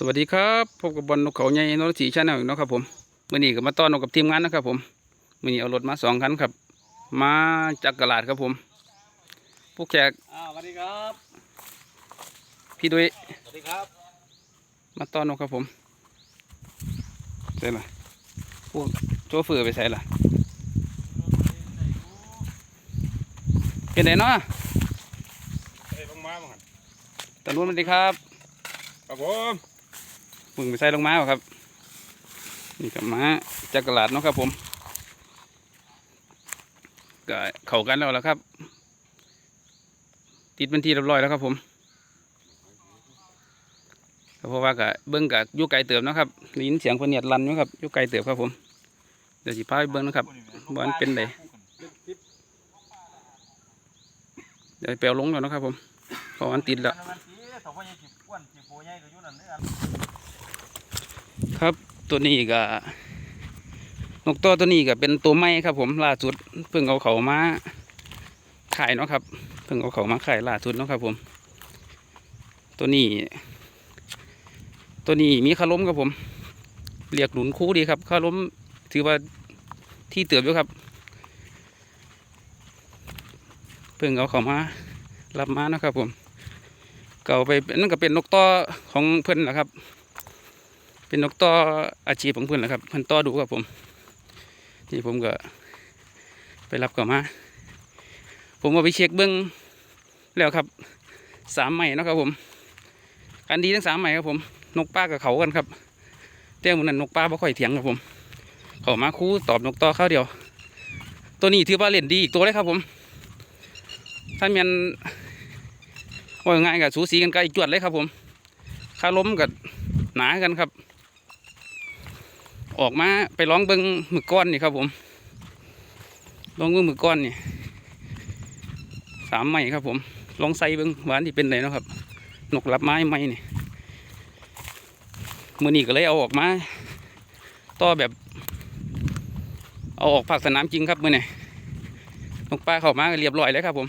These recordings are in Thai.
สวัสดีครับพบกับบอลนกเขาใหญ่นรสีชาแนลอีกเนาะครับผมมื่อนี้ก็มาต้อนนกกับทีมงานนะครับผมมื่อนี้เอารถมาสองคันครับ มาจากกลาดครับผมผู้แขกอ่าสวัสดีครับ พี่ดุยสวัสดีครับ มาต้อนนกครับผมใส่ละพวกโจเฟอร์ไปใส่ละเป็นไงเนาะเอ้ยลงมาบ้างตาลุนสวัสดีครับครับผม มึงไปใส่ลงมาบ่ครับ นี่กับมาจากกลาดเนาะครับผมก็เข้ากันแล้วละครับ ติดเป็นทีเรียบร้อยแล้วครับผมเพราะว่าก็เบิ้งกับยุไกลเติบเนาะครับได้ยินเสียงเพนเนียดรันอยู่ครับยุไกลเติบครับผมเดี๋ยวสิพาไปเบิ้งนะครับว่ามันเป็นไดเดี๋ยวไปเอาลงแล้วนะครับผมเพราะมันติดแล้ว ครับตัวนี้ก็นกตัวตัวนี้ก็เป็นตัวไม้ครับ ผมล่าสุดเพิ่งเอาเขามาขายเนาะครับ เพิ่งเอาเขามาขายล่าสุดเนาะครับ ผม ตัวนี้ ตัวนี้มีคาล้มครับผม เรียกหนุนคู่ดีครับคาล้มถือว่าที่เติบอยู่ครับ เพิ่งเอาเขามารับมานะครับ ผม เก่าไปนั่นก็เป็นนกต่อของเพื่อนนะครับ เป็นนกต่ออาชีพของเพื่อนแหละครับเพื่อนต่อดูครับผมที่ผมก็ไปรับกลับมา ผมเอาไปเช็คเบื้องแล้วครับสามใหม่นะครับผมการดีทั้งสามใหม่ครับผม นกป้ากับเขากันครับเตี้ยมันนั้นนกป้าไม่ค่อยเถียงครับผม เขามาคู่ตอบนกต่อข้าวเดียว ตัวนี้ถือว่าเล่นดีอีกตัวเลยครับผมถ้ามันว่าง่ายกับสูสีกันก็อีกจวดเลยครับผม ค่าล้มกับหนากันครับ ออกมาไปร้องเบิ้งหมึกก้อนนี่ครับผมลองเบิ้งหมึกก้อนนี่สามไม้ครับผมลองใส่เบิ้งหวานที่เป็นไหนะครับนกรับไม้ไม้นี่มือนี้ก็เลยเอาออกมาต่อแบบ เอาออกภาคสนามจริงครับมือนี่นกปลาเข้ามาก็เรียบร้อยแล้วครับผม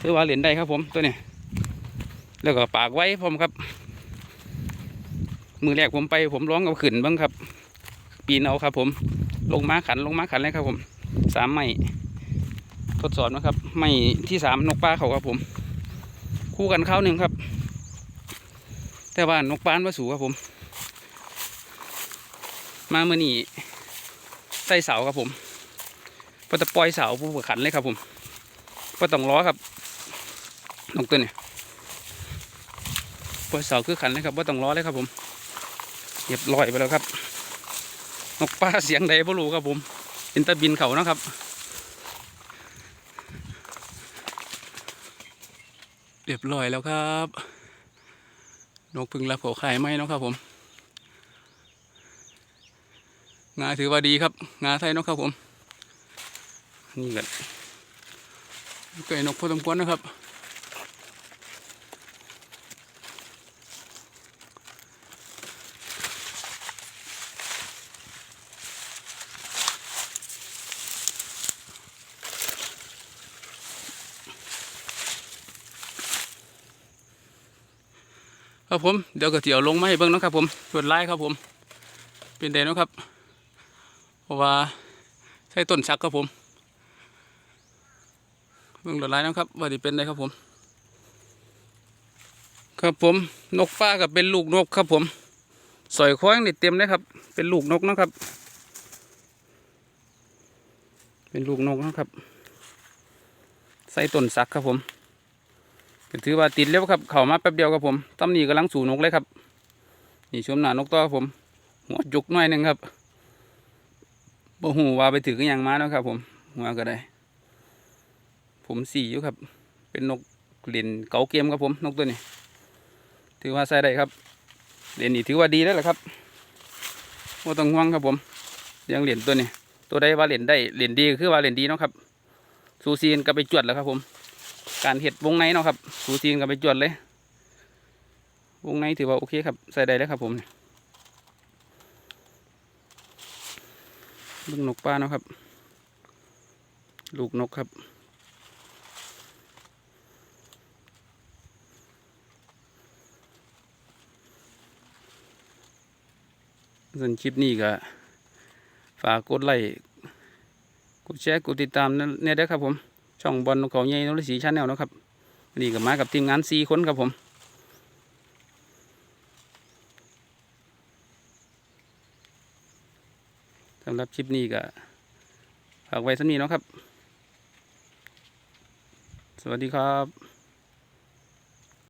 ถือว่าเหรียญได้ครับผมตัวนี้แล้วก็ปากไว้ผมครับ มือแรกผมไปผมร้องเอาขึ้นบ้างครับ ปีนเอาครับ ผมลงมาขันลงมาขันเลยครับ ผมสามไม้ทดสอบนะครับ ไม้ที่สามนกปลาเขาครับผม คู่กันเข้าหนึ่งครับ แต่ว่านกปลามาสูครับผม มาเมื่อนี้ใส่เสาครับผมพอจะปล่อยเสาผู้ขันเลยครับ ผมก็ต้องล้อครับนกตัวนี้ปล่อยเสาคือขันเลยครับว่าต้องล้อเลยครับผม เรียบร้อยไปแล้วครับ นกป้าเสียงใดพ่รู้ครับผมเป็นตะบินเขานะครับเรียบร้อยแล้วครับ นกพึ่งรับเขาขายไหมนะครับผม งาถือว่าดีครับ งาไทยนาะครับผม นี่แหละไก่นกพอสมควรนะครับ ครับผมเดี๋ยวก็เดี๋ยวลงมาให้เบิ่งนะครับผมตรวจไล่ครับผม เป็นไดนะครับเพราะว่าใช้ต้นชักครับผมเบิ่งตรวจไล่นะครับว่าที่เป็นไดครับผม ครับผมนกฟ้ากับเป็นลูกนกครับผมสอยค้อยนี่เต็มเลยครับ เป็นลูกนกนะครับ เป็นลูกนกนะครับ ใส่ต้นสักครับผม ก็ถือว่าติดเร็วครับ เข้ามาแป๊บเดียวครับผมตำหนีกำลังสู่นกเลยครับ นี่ชมหน้านกต่อครับผม หัวจุกหน่อยหนึ่งครับบ่หูว่าไปถือกันยังมาแล้วครับ ผมหัวก็ได้ ผมสี่อยู่ครับ เป็นนกเล่นเก๋าเกมครับผม นกตัวนี้ ถือว่าใส่ได้ครับเล่นนี่ถือว่าดีแล้วแหละครับว่าต้องห่วงครับผมยังเล่นตัวนี้ ตัวใดว่าเล่นได้เล่นดีคือว่าเล่นดีเนาะครับซูซีนก็ไปจวดแล้วครับผม การเห็ดวงในเนาะครับสูจีนกับไปจวดเลย วงในถือว่าโอเคครับใส่ได้แล้วครับผมลูกนกปลาเนาะครับ ลูกนกครับส่วนคลิปนี้ก็ฝากกดไลค์กดแชร์กดติดตามเนี่ยได้ครับผม ช่องบอลนกเขาใหญ่นรศรีชาแนลนะครับนี่กับมากับทีมงานสี่คนครับผมสำหรับคลิปนี้ก็ฝากไว้สำนี้เนาะครับ สวัสดีครับ